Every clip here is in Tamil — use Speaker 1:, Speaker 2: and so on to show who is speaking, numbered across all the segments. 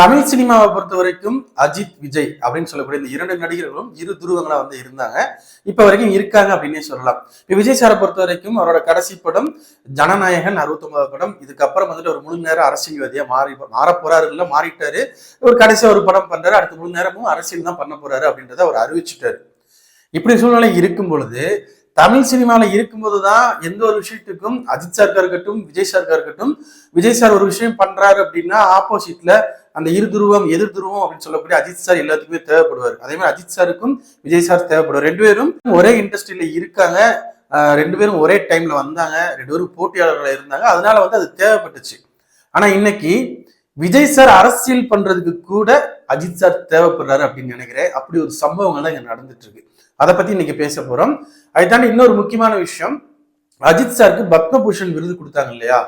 Speaker 1: தமிழ் சினிமாவை பொறுத்த வரைக்கும் அஜித் விஜய் அப்படின்னு சொல்லக்கூடிய இந்த இரண்டு நடிகர்களும் இரு துருவங்களா வந்து இருந்தாங்க. இப்ப வரைக்கும் இருக்காங்க அப்படின்னே சொல்லலாம். இப்ப விஜய் சாரை பொறுத்த வரைக்கும் அவரோட கடைசி படம் ஜனநாயகன் அறுபத்தொன்பது படம். இதுக்கப்புறம் வந்துட்டு ஒரு முழு நேரம் அரசியல்வாதியா மாறி மாற போறாரு இல்ல மாறிட்டாரு. ஒரு கடைசியா ஒரு படம் பண்றாரு அடுத்த முழு நேரமும் அரசியல் தான் பண்ண போறாரு அப்படின்றத அவர் அறிவிச்சிட்டாரு. இப்படி சூழ்நிலை இருக்கும் பொழுது தமிழ் சினிமால இருக்கும்போது தான் எந்த ஒரு விஷயத்துக்கும் அஜித் சார்க்கா இருக்கட்டும் விஜய் சார்க்கா இருக்கட்டும் விஜய் சார் ஒரு விஷயம் பண்றாரு அப்படின்னா ஆப்போசிட்ல அந்த இரு துருவம் எதிர் துருவம் அப்படின்னு சொல்லக்கூடிய அஜித் சார் எல்லாத்துக்குமே தேவைப்படுவார். அதே மாதிரி அஜித் சாருக்கும் விஜய் சார் தேவைப்படுவார். ரெண்டு பேரும் ஒரே இண்டஸ்ட்ரியில இருக்காங்க. ரெண்டு பேரும் ஒரே டைம்ல வந்தாங்க. ரெண்டு பேரும் போட்டியாளர்களாக இருந்தாங்க. அதனால வந்து அது தேவைப்பட்டுச்சு. ஆனா இன்னைக்கு விஜய் சார் அரசியல் பண்றதுக்கு கூட அஜித் சார் தேவைப்படுறாரு அப்படின்னு நினைக்கிறேன். அப்படி ஒரு சம்பவங்கள் தான் இங்க நடந்துட்டு இருக்கு அதை பத்தி இன்னைக்கு பேச போறோம். அதை தாண்டி இன்னொரு முக்கியமான விஷயம் அஜித் சாருக்கு பத்மபூஷன் விருது கொடுத்தாங்க இல்லையா?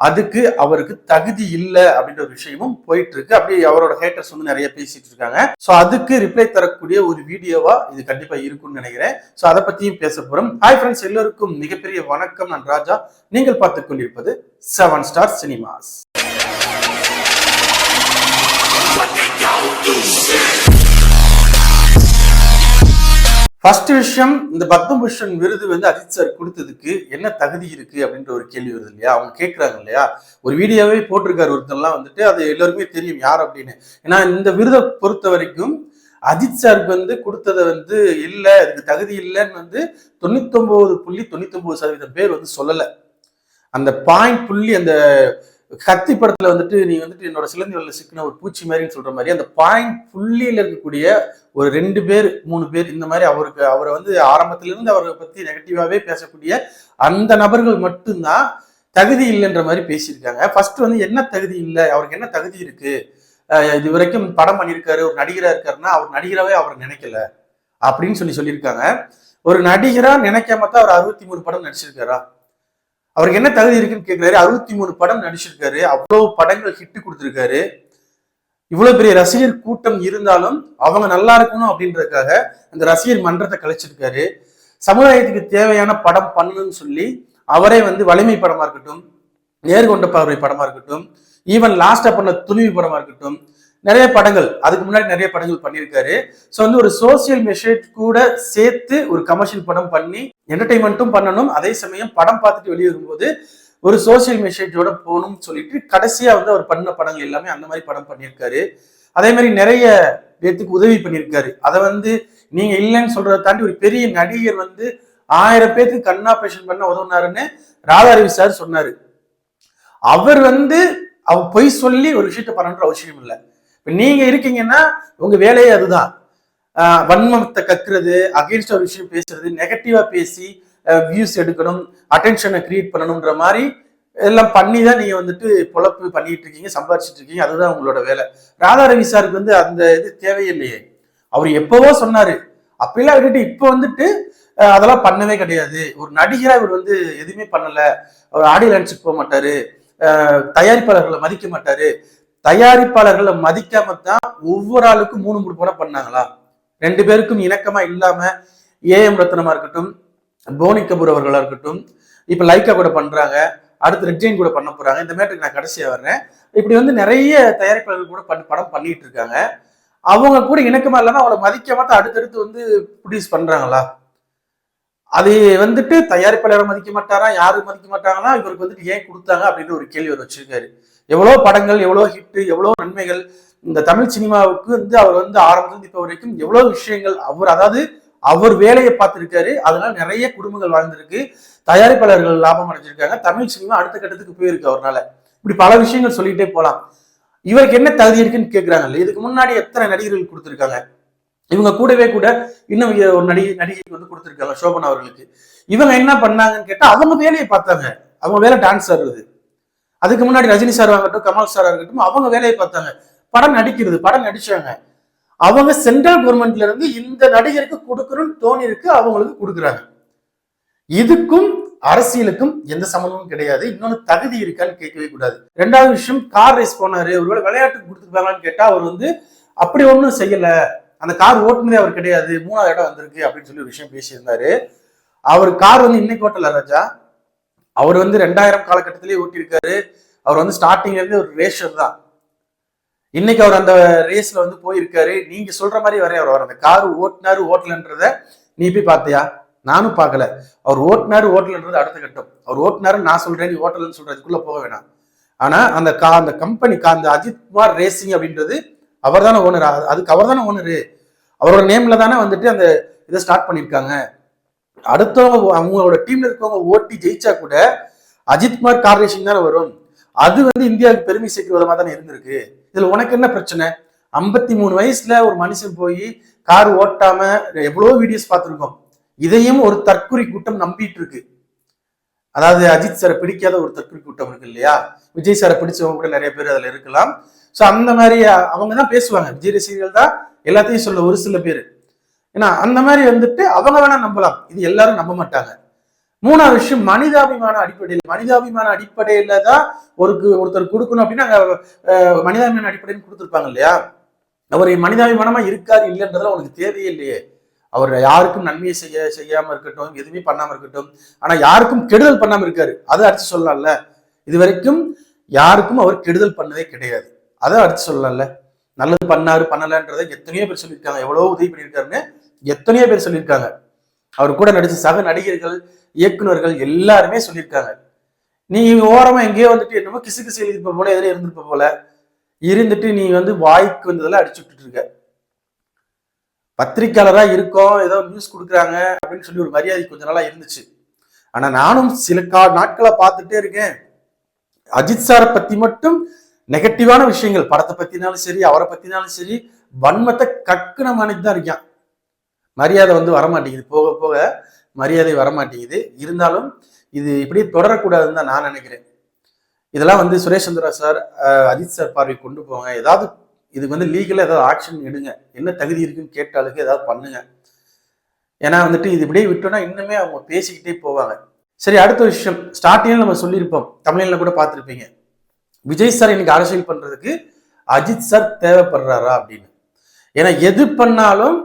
Speaker 1: அதுக்கு அவருக்கு தகுதி இல்லை அப்படின்ற ஒரு விஷயமும் போயிட்டு இருக்கு அப்படி அவரோட ஹேட்டர்ஸ் வந்து நிறைய பேசிட்டு இருக்காங்க. ஸோ அதுக்கு ரிப்ளை தரக்கூடிய ஒரு வீடியோவா இது கண்டிப்பா இருக்கும்னு நினைக்கிறேன். ஸோ அதை பத்தியும் பேச போறோம். ஹாய் ஃப்ரெண்ட்ஸ் எல்லோருக்கும் மிகப்பெரிய வணக்கம். நான் ராஜா. நீங்கள் பார்த்து கொண்டிருப்பது செவன் ஸ்டார் சினிமாஸ் ஃபர்ஸ்ட் விஷயம் இந்த பத்மபூஷன் விருது வந்து அஜித் சார் கொடுத்ததுக்கு என்ன தகுதி இருக்கு அப்படின்ற ஒரு கேள்வி வருது இல்லையா? அவங்க கேட்குறாங்க இல்லையா? ஒரு வீடியோவே போட்டிருக்காரு ஒருத்தர்லாம் வந்துட்டு அது எல்லாருக்குமே தெரியும் யார் அப்படின்னு. ஏன்னா இந்த விருதை பொறுத்த வரைக்கும் அஜித் சாருக்கு வந்து கொடுத்ததை வந்து இல்லை அதுக்கு தகுதி இல்லைன்னு வந்து தொண்ணூத்தொம்பது புள்ளி தொண்ணூத்தொம்பது சதவீதம் பேர் வந்து சொல்லலை. அந்த பாயிண்ட் புள்ளி அந்த கத்தி படத்துல வந்துட்டு நீ வந்துட்டு என்னோட சிலந்தி வலையில சிக்கின ஒரு பூச்சி மாதிரின்னு சொல்ற மாதிரி அந்த பாயிண்ட் புள்ளியில இருக்கக்கூடிய ஒரு ரெண்டு பேர் மூணு பேர் இந்த மாதிரி அவருக்கு அவரை வந்து ஆரம்பத்துல இருந்து அவரை பத்தி நெகட்டிவாவே பேசக்கூடிய அந்த நபர்கள் மட்டும்தான் தகுதி இல்லைன்ற மாதிரி பேசியிருக்காங்க. ஃபர்ஸ்ட் வந்து என்ன தகுதி இல்லை? அவருக்கு என்ன தகுதி இருக்கு? அஹ் இது வரைக்கும் படம் பண்ணியிருக்காரு ஒரு நடிகரா இருக்காருன்னா அவர் நடிகராவே அவர் நினைக்கல அப்படின்னு சொல்லி சொல்லியிருக்காங்க. ஒரு நடிகரா நினைக்காம தான் அவர் அறுபத்தி மூணு படம் நடிச்சிருக்காரா? அவருக்கு என்ன தகுதி இருக்குன்னு கேட்கிறாரு அறுபத்தி மூணு படம் நடிச்சிருக்காரு. அவ்வளவு படங்கள் ஹிட் கொடுத்துருக்காரு. இவ்வளவு பெரிய ரசிகர் கூட்டம் இருந்தாலும் அவங்க நல்லா இருக்கணும் அப்படின்றதுக்காக அந்த ரசிகர் மன்றத்தை கழிச்சிருக்காரு சமுதாயத்துக்கு தேவையான படம் பண்ணணும்னு சொல்லி அவரே வந்து வலிமை படமா இருக்கட்டும் நேர்கொண்ட பார்வை படமா இருக்கட்டும் ஈவன் லாஸ்டா பண்ண துணிவு படமா இருக்கட்டும் நிறைய படங்கள் அதுக்கு முன்னாடி நிறைய படங்கள் பண்ணியிருக்காரு. ஸோ வந்து ஒரு சோசியல் மெசேஜ் கூட சேர்த்து ஒரு கமர்ஷியல் படம் பண்ணி என்டர்டைன்மெண்ட்டும் பண்ணணும். அதே சமயம் படம் பார்த்துட்டு வெளியே வரும்போது ஒரு சோசியல் மெசேஜோட போகணும்னு சொல்லிட்டு கடைசியா வந்து அவர் பண்ண படங்கள் எல்லாமே அந்த மாதிரி படம் பண்ணியிருக்காரு. அதே மாதிரி நிறைய பேத்துக்கு உதவி பண்ணியிருக்காரு. அதை வந்து நீங்க இல்லைன்னு சொல்றதை தாண்டி ஒரு பெரிய நடிகர் வந்து ஆயிரம் பேத்துக்கு கண் ஆபரேஷன் பண்ண உதவுனாருன்னு ராதாரவி சார் சொன்னாரு. அவர் வந்து அவர் பொய் சொல்லி ஒரு விஷயத்த பண்ணணுன்ற அவசியம் இல்லை இப்போ நீங்கள் இருக்கீங்கன்னா உங்கள் வேலையே அதுதான். வன்மத்தை கக்குறது அகெயின்ஸ்ட் ஒரு விஷயம் பேசுறது நெகட்டிவாக பேசி வியூஸ் எடுக்கணும் அட்டென்ஷனை கிரியேட் பண்ணணுன்ற மாதிரி எல்லாம் பண்ணி தான் நீங்கள் வந்துட்டு பொழப்பு பண்ணிட்டு இருக்கீங்க சம்பாரிச்சிட்டு இருக்கீங்க. அதுதான் உங்களோட வேலை. ராதா ரவி சாருக்கு வந்து அந்த இது தேவையில்லையே. அவர் எப்போவோ சொன்னார். அப்பெல்லாம் விட்டுட்டு இப்போ வந்துட்டு அதெல்லாம் பண்ணவே கிடையாது. ஒரு நடிகராக இவர் வந்து எதுவுமே பண்ணலை. அவர் ஆடியோ லான்ச்சுக்கு போக மாட்டாரு. தயாரிப்பாளர்களை மதிக்க மாட்டாரு. தயாரிப்பாளர்களை மதிக்காம தான் ஒவ்வொரு ஆளுக்கும் மூணு மூணு படம் பண்ணாங்களா? ரெண்டு பேருக்கும் இணக்கமா இல்லாம ஏஎம் ரத்னமா இருக்கட்டும் போனி கபூர் அவர்களா இருக்கட்டும் இப்ப லைக்கா கூட பண்றாங்க அடுத்து ரெட்ஜைன் கூட பண்ண போறாங்க. இந்த மேட்டுக்கு நான் கடைசியா வர்றேன். இப்படி வந்து நிறைய தயாரிப்பாளர்கள் கூட படம் பண்ணிட்டு இருக்காங்க. அவங்க கூட இணக்கமா இல்லாம அவளை மதிக்க மாட்டா அடுத்தடுத்து வந்து ப்ரொடியூஸ் பண்றாங்களா? அது வந்துட்டு தயாரிப்பாளரை மதிக்க மாட்டாரா யாரும் மதிக்க மாட்டாங்கன்னா இவருக்கு வந்துட்டு ஏன் கொடுத்தாங்க அப்படின்னு ஒரு கேள்வி அவர் வச்சிருக்காரு. எவ்வளோ படங்கள் எவ்வளோ ஹிட்டு எவ்வளோ நன்மைகள் இந்த தமிழ் சினிமாவுக்கு வந்து அவர் வந்து ஆரம்பத்துல இப்போ வரைக்கும் எவ்வளோ விஷயங்கள் அவர் அதாவது அவர் வேலையை பார்த்துருக்காரு அதனால நிறைய குடும்பங்கள் வாழ்ந்திருக்கு தயாரிப்பாளர்கள் லாபம் அடைஞ்சிருக்காங்க தமிழ் சினிமா அடுத்த கட்டத்துக்கு போயிருக்கு அவரால் இப்படி பல விஷயங்கள் சொல்லிகிட்டே போகலாம் இவருக்கு என்ன தகுதி இருக்குன்னு கேட்குறாங்கல்ல இதுக்கு முன்னாடி எத்தனை நடிகர்கள் கொடுத்துருக்காங்க? இவங்க கூடவே கூட இன்னும் ஒரு நடிகை நடிகைக்கு வந்து கொடுத்துருக்காங்க சோபன் அவர்களுக்கு. இவங்க என்ன பண்ணாங்கன்னு கேட்டா அவங்க வேலையை பார்த்தாங்க. அவங்க வேலை டான்ஸ் ஆடுறது. அதுக்கு முன்னாடி ரஜினி சார் ஆகட்டும் கமல் சார் ஆகட்டும் அவங்க வேலையை பார்த்தாங்க. படம் நடிக்கிறது படம் நடிச்சாங்க. அவங்க சென்ட்ரல் கவர்மெண்ட்ல இருந்து இந்த நடிகருக்கு கொடுக்கணும்னு தோணி இருக்கு அவங்களுக்கு கொடுக்குறாங்க. இதுக்கும் அரசியலுக்கும் எந்த சம்மந்தமும் கிடையாது. இன்னொன்னு தகுதி இருக்கான்னு கேட்கவே கூடாது. ரெண்டாவது விஷயம் கார் ரேஸ் போனாரு. ஒருவேளை விளையாட்டுக்கு கொடுத்துருப்பாங்களான்னு கேட்டா அவர் வந்து அப்படி ஒன்றும் செய்யல. அந்த கார் ஓட்டுனதே அவர் கிடையாது. மூணாவது இடம் வந்திருக்கு அப்படின்னு சொல்லி ஒரு விஷயம் பேசியிருந்தாரு. அவர் கார் வந்து இன்னைக்கு ஓட்டல ராஜா. அவர் வந்து ரெண்டாயிரம் காலகட்டத்திலேயே ஓட்டியிருக்காரு. அவர் வந்து ஸ்டார்டிங்ல இருந்து ஒரு ரேஷர் தான். இன்னைக்கு அவர் அந்த ரேஸ்ல வந்து போயிருக்காரு. நீங்க சொல்ற மாதிரி வரைய அவர் அந்த கார் ஓட்டுனாரு ஓட்டலன்றத நீ போய் பார்த்தியா? நானும் பார்க்கல. அவர் ஓட்டுனாரு ஓட்டலன்றது அடுத்த கட்டம். அவர் ஓட்டுனாரு நான் சொல்றேன் நீ ஓட்டலன்னு சொல்றதுக்குள்ள போக வேணாம். ஆனா அந்த கா அந்த கம்பெனி அந்த அஜித் குமார் ரேசிங் அப்படின்றது அவர் தானே ஓனர் அதுக்கு அவர் தானே ஓனரு அவரோட நேம்ல தானே வந்துட்டு அந்த இதை ஸ்டார்ட் பண்ணியிருக்காங்க. அடுத்தவங்க அவங்களோட டீம்ல இருக்கவங்க ஓட்டி ஜெயிச்சா கூட அஜித்குமார் கார் ரேசிங் தானே வரும். அது வந்து இந்தியாவுக்கு பெருமை சேர்க்கிற விதமா தானே இருந்திருக்கு. இதுல உனக்கு என்ன பிரச்சனை? ஐம்பத்தி மூணு வயசுல ஒரு மனுஷன் போய் கார் ஓட்டாம எவ்வளவோ வீடியோஸ் பார்த்துருக்கோம். இதையும் ஒரு தற்குறி கூட்டம் நம்பிட்டு இருக்கு. அதாவது அஜித் சாரை பிடிக்காத ஒரு தற்குறி கூட்டம் இருக்கு இல்லையா? விஜய் சாரை பிடிச்சவங்க கூட நிறைய பேர் அதுல இருக்கலாம். ஸோ அந்த மாதிரி அவங்க தான் பேசுவாங்க. விஜய் ரசிகர்கள் தான் எல்லாத்தையும் சொல்ல ஒரு சில பேர். ஏன்னா அந்த மாதிரி வந்துட்டு அவங்க வேணா நம்பலாம். இது எல்லாரும் நம்ப மாட்டாங்க. மூணாவது விஷயம் மனிதாபிமான அடிப்படையில் மனிதாபிமான அடிப்படையில தான் ஒரு ஒருத்தர் கொடுக்கணும் அப்படின்னா மனிதாபிமான அடிப்படையில் கொடுத்துருப்பாங்க இல்லையா? அவர் மனிதாபிமானமா இருக்காரு இல்லைன்றதுல உனக்கு தேவையே இல்லையே. அவர் யாருக்கும் நன்மையை செய்ய செய்யாம இருக்கட்டும் எதுவுமே பண்ணாம இருக்கட்டும் ஆனா யாருக்கும் கெடுதல் பண்ணாம இருக்காரு. அதை அடிச்சு சொல்லலாம்ல. இது வரைக்கும் யாருக்கும் அவர் கெடுதல் பண்ணதே கிடையாது. அதை அடிச்சு சொல்லலாம்ல. நல்லது பண்ணாரு பண்ணலன்றதை எத்தனையோ பேர் சொல்லியிருக்காங்க. எவ்வளவோ உதவி பண்ணியிருக்காருன்னு எத்தனையோ பேர் சொல்லியிருக்காங்க. அவர் கூட நடிச்ச சக நடிகர்கள் இயக்குனர்கள் எல்லாருமே சொல்லியிருக்காங்க. நீ ஓரமா எங்கேயோ வந்துட்டு என்னமோ கிசு கிசு எழுதிருப்ப போல எதிரே இருந்திருப்ப போல. இருந்துட்டு நீ வந்து வாய்க்கு வந்ததெல்லாம் அடிச்சு விட்டுட்டு இருக்க பத்திரிக்கையாளரா இருக்கோம் ஏதோ நியூஸ் கொடுக்குறாங்க அப்படின்னு சொல்லி ஒரு மரியாதை கொஞ்ச நாளா இருந்துச்சு. ஆனா நானும் சில கா நாட்களா பார்த்துட்டே இருக்கேன். அஜித் சாரை பத்தி மட்டும் நெகட்டிவான விஷயங்கள் படத்தை பத்தினாலும் சரி அவரை பத்தினாலும் சரி வன்மத்தை கக்குன மனைக்கு தான் இருக்கான். மரியாதை வந்து வரமாட்டேங்குது. போக போக மரியாதை வரமாட்டேங்குது. இருந்தாலும் இது இப்படியே தொடரக்கூடாதுன்னு தான் நான் நினைக்கிறேன். இதெல்லாம் வந்து சுரேஷ் சந்திரா சார் அஜித் சார் பார்வை கொண்டு போங்க. ஏதாவது இதுக்கு வந்து லீகலாக ஏதாவது ஆக்ஷன் எடுங்க. என்ன தகுதி இருக்குன்னு கேட்டாலுக்கு ஏதாவது பண்ணுங்க. ஏன்னா வந்துட்டு இது இப்படியே விட்டோம்னா இன்னுமே அவங்க பேசிக்கிட்டே போவாங்க. சரி அடுத்த விஷயம். ஸ்டார்டிங்கில் நம்ம சொல்லியிருப்போம். தமிழில் கூட பார்த்துருப்பீங்க. விஜய் சார் இன்னைக்கு அரசியல் பண்றதுக்கு அஜித் சார் தேவைப்படுறாரா அப்படின்னு. ஏன்னா எது பண்ணாலும்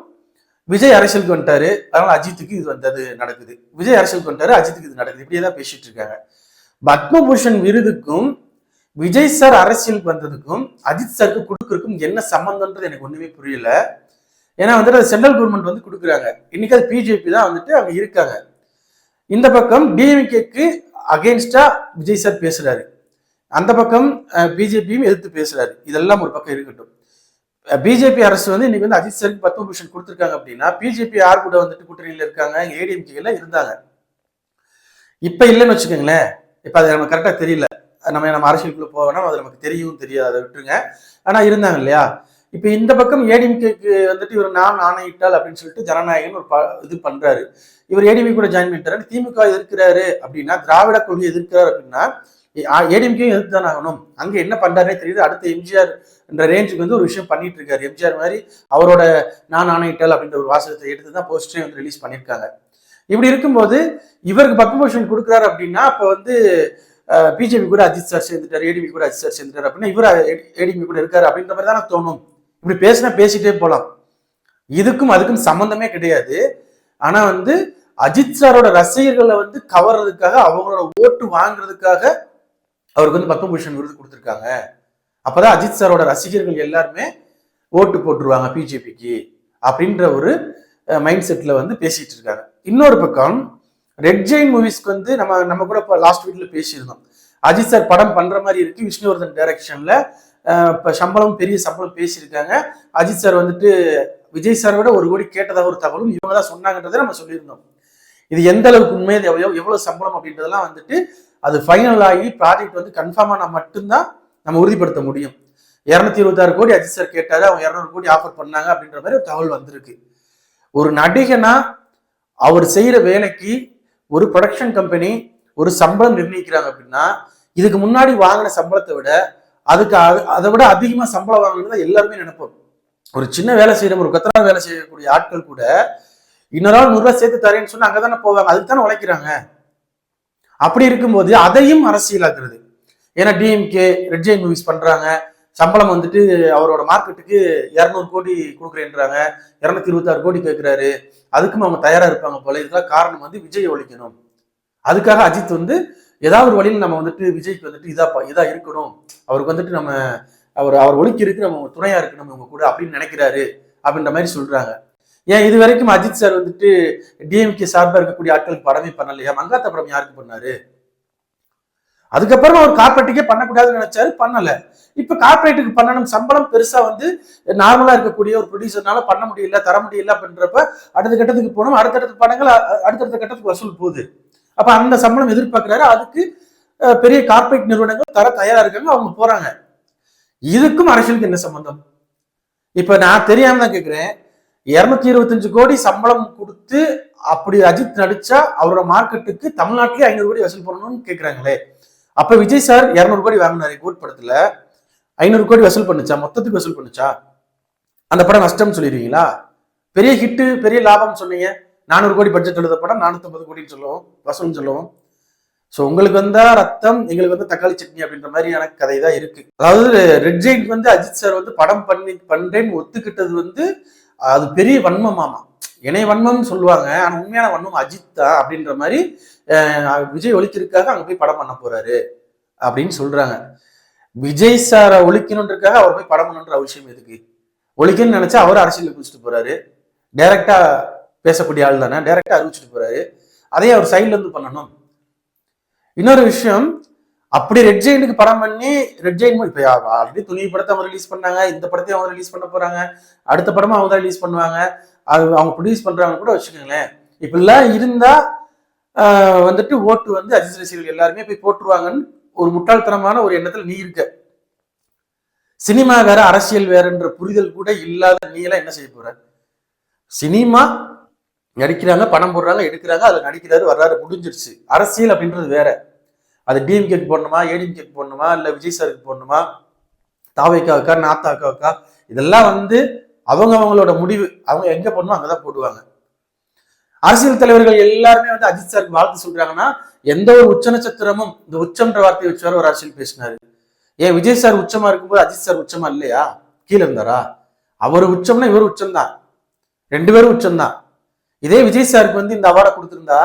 Speaker 1: விஜய் அரசியலுக்கு வந்துட்டாரு. அதனால அஜித்துக்கு இது வந்தது நடக்குது. விஜய் அரசியலுக்கு வந்துட்டாரு அஜித்துக்கு இது நடக்குது. இப்படியே தான் பேசிட்டு இருக்காங்க. பத்மபூஷன் விருதுக்கும் விஜய் சார் அரசியலுக்கு வந்ததுக்கும் அஜித் சாருக்கு கொடுக்கறதுக்கும் என்ன சம்பந்தம்ன்றது எனக்கு ஒண்ணுமே புரியல. ஏன்னா வந்துட்டு அது சென்ட்ரல் கவர்மெண்ட் வந்து கொடுக்குறாங்க. இன்னைக்கு அது பிஜேபி தான் வந்துட்டு அங்க இருக்காங்க. இந்த பக்கம் டிஎம்கேக்கு அகேன்ஸ்டா விஜய் சார் பேசுறாரு. அந்த பக்கம் பிஜேபியும் எதிர்த்து பேசுறாரு. இதெல்லாம் ஒரு பக்கம் இருக்கட்டும். பிஜேபி அரசு வந்து இன்னைக்கு வந்து அஜித் சருக்கு பத்ம பூஷன் கொடுத்துருக்காங்க அப்படின்னா பிஜேபி யார் கூட வந்துட்டு கூட்டணியில் இருக்காங்க? ஏடிஎம்கேல இருந்தாங்க. இப்ப இல்லைன்னு வச்சுக்கோங்களேன். இப்ப அது நமக்கு கரெக்டா தெரியல. நம்ம நம்ம அரசியலுக்குள்ள போவேனா அது நமக்கு தெரியும் தெரியாது. அதை விட்டுருங்க. ஆனா இருந்தாங்க இல்லையா? இப்ப இந்த பக்கம் ஏடிஎம்கேக்கு வந்துட்டு இவர் நான் ஆணையிட்டால் அப்படின்னு சொல்லிட்டு ஜனநாயகன் ஒரு ப- இது பண்றாரு. இவர் ஏடிஎம்கே கூட ஜாயின் பண்ணிட்டாரு. திமுக எதிர்க்கிறாரு அப்படின்னா திராவிட கொள்கை எதிர்க்கிறாரு அப்படின்னா ஏடிஎம்கேயும் எதிர்த்து தானே ஆகணும். அங்க என்ன பண்றாருனே தெரியுது. அடுத்த எம்ஜிஆர் என்ற ரேஞ்சுக்கு வந்து ஒரு விஷயம் பண்ணிட்டு இருக்காரு எம்ஜிஆர் மாதிரி அவரோட நான் ஆணையிட்டல் அப்படின்ற ஒரு வாசகத்தை எடுத்து தான் போஸ்டரே வந்து ரிலீஸ் பண்ணியிருக்காங்க. இப்படி இருக்கும்போது இவருக்கு பத்மபூஷன் கொடுக்குறாரு அப்படின்னா இப்போ வந்து பிஜேபி கூட அஜித் சார் சேர்ந்துட்டார் ஏடிபி கூட அஜித் சார் சேர்ந்துட்டாரு அப்படின்னா இவர் ஏடிபி கூட இருக்காரு அப்படின்ற மாதிரி தானே தோணும். இப்படி பேசினா பேசிட்டே போகலாம் இதுக்கும் அதுக்கும் சம்மந்தமே கிடையாது. ஆனா வந்து அஜித் சாரோட ரசிகர்களை வந்து கவர்றதுக்காக அவங்களோட ஓட்டு வாங்குறதுக்காக அவருக்கு வந்து பத்மபூஷன் விருது கொடுத்துருக்காங்க. அப்பதான் அஜித் சாரோட ரசிகர்கள் எல்லாருமே ஓட்டு போட்டுருவாங்க பிஜேபிக்கு அப்படின்ற ஒரு மைண்ட் செட்ல வந்து பேசிட்டு இருக்காங்க. இன்னொரு பக்கம் ரெட் ஜெயின் மூவிஸ்க்கு வந்து நம்ம நம்ம கூட இப்போ லாஸ்ட் வீக்ல பேசியிருந்தோம். அஜித் சார் படம் பண்ற மாதிரி இருக்கு. விஷ்ணுவர்தன் டைரக்ஷன்ல இப்போ சம்பளம் பெரிய சம்பளம் பேசியிருக்காங்க. அஜித் சார் வந்துட்டு விஜய் சார் விட ஒரு கோடி கேட்டதாக ஒரு தகவலும் இவங்க தான் சொன்னாங்கன்றதை நம்ம சொல்லியிருந்தோம். இது எந்த அளவுக்கு உண்மை எவ்வளவு எவ்வளவு சம்பளம் அப்படின்றதெல்லாம் வந்துட்டு அது ஃபைனல் ஆகி ப்ராஜெக்ட் வந்து கன்ஃபார்மான மட்டும்தான் நம்ம உறுதிப்படுத்த முடியும். இரநூத்தி இருபத்தாறு கோடி அஜித் சார் கேட்டாரு அவங்க இரநூறு கோடி ஆஃபர் பண்ணாங்க அப்படின்ற மாதிரி ஒரு தகவல் வந்திருக்கு. ஒரு நடிகனா அவர் செய்கிற வேலைக்கு ஒரு ப்ரொடக்ஷன் கம்பெனி ஒரு சம்பளம் நிர்ணயிக்கிறாங்க அப்படின்னா இதுக்கு முன்னாடி வாங்கின சம்பளத்தை விட அதுக்கு அதை விட அதிகமாக சம்பளம் வாங்கணும்னு எல்லாருமே நினைப்போம். ஒரு சின்ன வேலை செய்கிற ஒரு கொத்தனா வேலை செய்யக்கூடிய ஆட்கள் கூட இன்னொரு ஆள் நூறு ரூபாய் சேர்த்து தரேன்னு சொன்னால் அங்கே தானே போவாங்க அதுக்கு தானே உழைக்கிறாங்க. அப்படி இருக்கும்போது அதையும் அரசியலாக்குறது. ஏன்னா டிஎம்கே ரெட் ஜெயின் மூவிஸ் பண்றாங்க. சம்பளம் வந்துட்டு அவரோட மார்க்கெட்டுக்கு இரநூறு கோடி கொடுக்குறேன்றாங்க. இரநூத்தி இருபத்தாறு கோடி கேட்கிறாரு அதுக்கும் அவங்க தயாரா இருப்பாங்க போல. இதுக்கெல்லாம் காரணம் வந்து விஜய் ஒழிக்கணும். அதுக்காக அஜித் வந்து ஏதாவது ஒரு வழியில் நம்ம வந்துட்டு விஜய்க்கு வந்துட்டு இதா இதா இருக்கணும். அவருக்கு வந்துட்டு நம்ம அவர் அவர் ஒழிக்கிறதுக்கு நம்ம துணையா இருக்கணும் நம்ம கூட அப்படின்னு நினைக்கிறாரு அப்படின்ற மாதிரி சொல்றாங்க. ஏன் இது வரைக்கும் அஜித் சார் வந்துட்டு டிஎம்கே சார்பாக இருக்கக்கூடிய ஆட்களுக்கு படமே பண்ணலையா? மங்காத்த படம் யாருக்கு பண்ணாரு? அதுக்கப்புறம் அவர் கார்பரேட்டுக்கே பண்ணக்கூடாதுன்னு நினைச்சாரு பண்ணல. இப்ப கார்பரேட்டுக்கு பண்ணணும் சம்பளம் பெருசா வந்து நார்மலா இருக்கக்கூடிய ஒரு ப்ரொடியூசர்னால பண்ண முடியல தர முடியல அப்படின்றப்ப அடுத்த கட்டத்துக்கு போனோம் அடுத்தடுத்த படங்கள் அடுத்தடுத்த கட்டத்துக்கு வசூல் போகுது. அப்ப அந்த சம்பளம் எதிர்பார்க்கிறாரு. அதுக்கு பெரிய கார்பரேட் நிறுவனங்கள் தர தயாரா இருக்காங்க அவங்க போறாங்க. இதுக்கும் அரசியலுக்கு என்ன சம்பந்தம்? இப்ப நான் தெரியாம தான் கேக்குறேன். இருநூத்தி இருபத்தஞ்சு கோடி சம்பளம் கொடுத்து அப்படி அஜித் நடிச்சா அவரோட மார்க்கெட்டுக்கு தமிழ்நாட்டிலே ஐநூறு கோடி வசூல் பண்ணணும்னு கேட்குறாங்களே அப்ப விஜய் சார் இருநூறு கோடி வாங்கினாரு கோட் படத்துல. ஐநூறு கோடி வசூல் பண்ணுச்சா? மொத்தத்துக்கு வசூல் பண்ணுச்சா? அந்த படம் நஷ்டம்னு சொல்லிடுவீங்களா? பெரிய ஹிட்டு பெரிய லாபம் சொன்னீங்க. நானூறு கோடி பட்ஜெட் எழுத படம் நானூற்றம்பது கோடின்னு சொல்லுவோம் வசூல்னு சொல்லுவோம். ஸோ உங்களுக்கு வந்தா ரத்தம் எங்களுக்கு வந்து தக்காளி சட்னி அப்படின்ற மாதிரியான கதை தான் இருக்கு. அதாவது ரெட் ஜெயிண்ட் வந்து அஜித் சார் வந்து படம் பண்ணி பண்றேன்னு ஒத்துக்கிட்டது வந்து அது பெரிய வன்மமாமா இணை வன்மம்னு சொல்லுவாங்க. ஆனால் உண்மையான வன்மம் அஜித் தான் அப்படின்ற மாதிரி விஜய் ஒழிக்கிறதுக்காக அங்கே போய் படம் பண்ண போறாரு அப்படின்னு சொல்றாங்க. விஜய் சாரை ஒழிக்கணுன்றக்காக அவர் போய் படம் பண்ணணுன்ற அவசியம் எதுக்கு? ஒழிக்கணும்னு நினைச்சா அவர் அரசியல் குதிச்சுட்டு போறாரு. டைரக்டா பேசக்கூடிய ஆள் தானே. டைரக்டா அறிவிச்சுட்டு போறாரு. அதே அவர் சைட்ல இருந்து பண்ணணும். இன்னொரு விஷயம் அப்படி ரெட் ஜெயினுக்கு படம் பண்ணி ரெட் ஜெயின் இப்போ ஆல்ரெடி துணி படத்தை அவங்க ரிலீஸ் பண்ணாங்க. இந்த படத்தையும் அவங்க ரிலீஸ் பண்ண போறாங்க. அடுத்த படமும் அவங்க தான் ரிலீஸ் பண்ணுவாங்க. அது அவங்க ப்ரொடியூஸ் பண்றாங்க கூட வச்சுக்கோங்களேன். இப்படிலாம் இருந்தா வந்துட்டு ஓட்டு வந்து அஜித் ரசிகர்கள் எல்லாருமே போய் போட்டுருவாங்கன்னு ஒரு முட்டாள்தனமான ஒரு எண்ணத்துல நீ இருக்க. சினிமா வேற அரசியல் வேறன்ற புரிதல் கூட இல்லாத நீ எல்லாம் என்ன செய்ய போற? சினிமா நடிக்கிறாங்க பணம் போடுறாங்க எடுக்கிறாங்க அதுல நடிக்கிறாரு வர்றாரு முடிஞ்சிருச்சு. அரசியல் அப்படின்றது வேற. அது டிஎம்கேக்கு போடணுமா ஏடிஎம்கேக்கு போடணுமா இல்லை விஜய் சாருக்கு போடணுமா தாவைக்காவுக்கா நாத்தாக்காவுக்கா? இதெல்லாம் வந்து அவங்க அவங்களோட முடிவு. அவங்க எங்க போடணுமோ அங்கதான் போடுவாங்க. அரசியல் தலைவர்கள் எல்லாருமே வந்து அஜித் சாருக்கு வாழ்த்து சொல்றாங்கன்னா எந்த ஒரு உச்ச நட்சத்திரமும் இந்த உச்சம்ன்ற வார்த்தையை வச்சு ஒரு அரசியல் பேசினாரு. ஏன் விஜய் சார் உச்சமா இருக்கும்போது அஜித் சார் உச்சமா இல்லையா? கீழே இருந்தாரா? அவர் உச்சம்னா இவர் உச்சம் தான் ரெண்டு பேரும் உச்சம் தான் இதே விஜய் சாருக்கு வந்து இந்த அவார்டை கொடுத்திருந்தா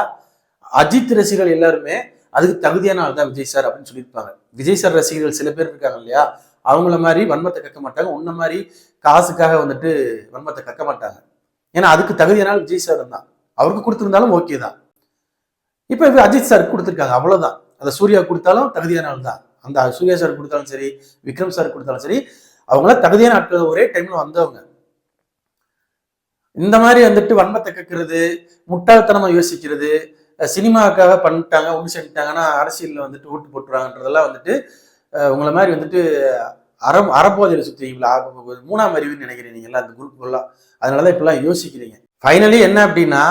Speaker 1: அஜித் ரசிகர்கள் எல்லாருமே அதுக்கு தகுதியான ஆள் தான் விஜய் சார் அப்படின்னு சொல்லியிருப்பாங்க. விஜய் சார் ரசிகர்கள் சில பேர் இருக்காங்க இல்லையா? அவங்கள மாதிரி வன்மத்தை கக்க மாட்டாங்க. உன்ன மாதிரி காசுக்காக வந்துட்டு வன்மத்தை கக்க மாட்டாங்க. ஏன்னா அதுக்கு தகுதியான விஜய் சார் தான். அவருக்கு கொடுத்துருந்தாலும் ஓகே தான். இப்போ இப்போ அஜித் சார் கொடுத்துருக்காங்க. அவ்வளவுதான். அந்த சூர்யா கொடுத்தாலும் தகுதியான ஆள் தான். அந்த சூர்யா சார் கொடுத்தாலும் சரி விக்ரம் சார் கொடுத்தாலும் சரி அவங்கள தகுதியான ஆட்கள் ஒரே டைம்ல வந்தவங்க. இந்த மாதிரி வந்துட்டு வன்மத்தை கக்கிறது முட்டாள்தனமா யோசிக்கிறது சினிமாவுக்காக பண்ணிட்டாங்க ஒன்று சேர்ந்துட்டாங்கன்னா அரசியலில் வந்துட்டு ஓட்டு போட்டுருவாங்கன்றதெல்லாம் வந்துட்டு உங்களை மாதிரி வந்துட்டு அறம் அறப்போதையில் சுற்றுவீங்களா மூணாம் அறிவுன்னு நினைக்கிறீங்க நீங்கள்லாம் அந்த குரூப் ஃபுல்லாக அதனால தான் இப்பெல்லாம் யோசிக்கிறீங்க. ஃபைனலி என்ன அப்படின்னா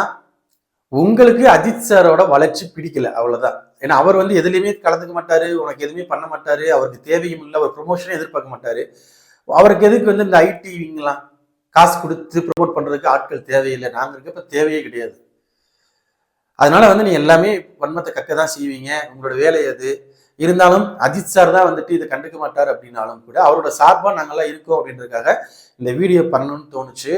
Speaker 1: உங்களுக்கு அஜித் சாரோட வளர்ச்சி பிடிக்கல அவ்வளோதான் ஏன்னா அவர் வந்து எதுலேயுமே கலந்துக்க மாட்டார் உனக்கு எதுவுமே பண்ண மாட்டார் அவருக்கு தேவையும் இல்லை அவர் ப்ரொமோஷனே எதிர்பார்க்க மாட்டார். அவருக்கு எதுக்கு வந்து இந்த ஐடிவிங்கெல்லாம் காசு கொடுத்து ப்ரொமோட் பண்ணுறதுக்கு ஆட்கள் தேவையில்லை? நாங்கள் இருக்கப்ப தேவையே கிடையாது. அதனால வந்து நீ எல்லாமே வன்மத்தை கக்க தான் செய்வீங்க. உங்களோட வேலை அது. இருந்தாலும் அஜித் சார் தான் வந்துட்டு இதை கண்டுக்க மாட்டார் அப்படின்னாலும் கூட அவரோட சார்பாக நாங்கள்லாம் இருக்கோம் அப்படின்றதுக்காக இந்த வீடியோ பண்ணணும்னு தோணுச்சு.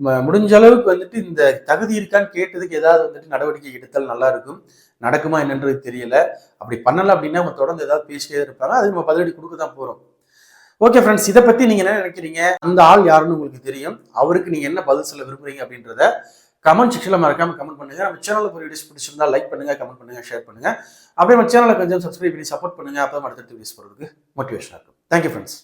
Speaker 1: ம- முடிஞ்ச அளவுக்கு வந்துட்டு இந்த தகுதி இருக்கான்னு கேட்டதுக்கு ஏதாவது வந்துட்டு நடவடிக்கை எடுத்தால் நல்லா இருக்கும் நடக்குமா என்னன்றது தெரியல. அப்படி பண்ணலாம் அப்படின்னா அவங்க தொடர்ந்து ஏதாவது பேசிட்டே இருப்பாங்க. அது நம்ம பதிலடி கொடுக்க தான் போகிறோம் ஓகே ஃப்ரெண்ட்ஸ் இதை பற்றி நீங்கள் என்ன நினைக்கிறீங்க? அந்த ஆள் யாருன்னு உங்களுக்கு தெரியும். அவருக்கு நீங்கள் என்ன பதில் சொல்ல விரும்புறீங்க அப்படின்றத கமெண்ட் செக்ஷனில் மறக்காம கமெண்ட் பண்ணுங்க. நம்ம சேனலில் ஒரு வீடியோஸ் பிடிச்சிருந்தா லைக் பண்ணுங்க கமெண்ட் பண்ணுங்க ஷேர் பண்ணுங்க. அப்படியே நம்ம சேனலை கொஞ்சம் சப்ஸ்கிரைப் பண்ணி சப்போர்ட் பண்ணுங்க. அப்போ அடுத்தடுத்த வீடியோஸ் போகிறதுக்கு மோட்டிவேஷனாக இருக்கும். Thank you friends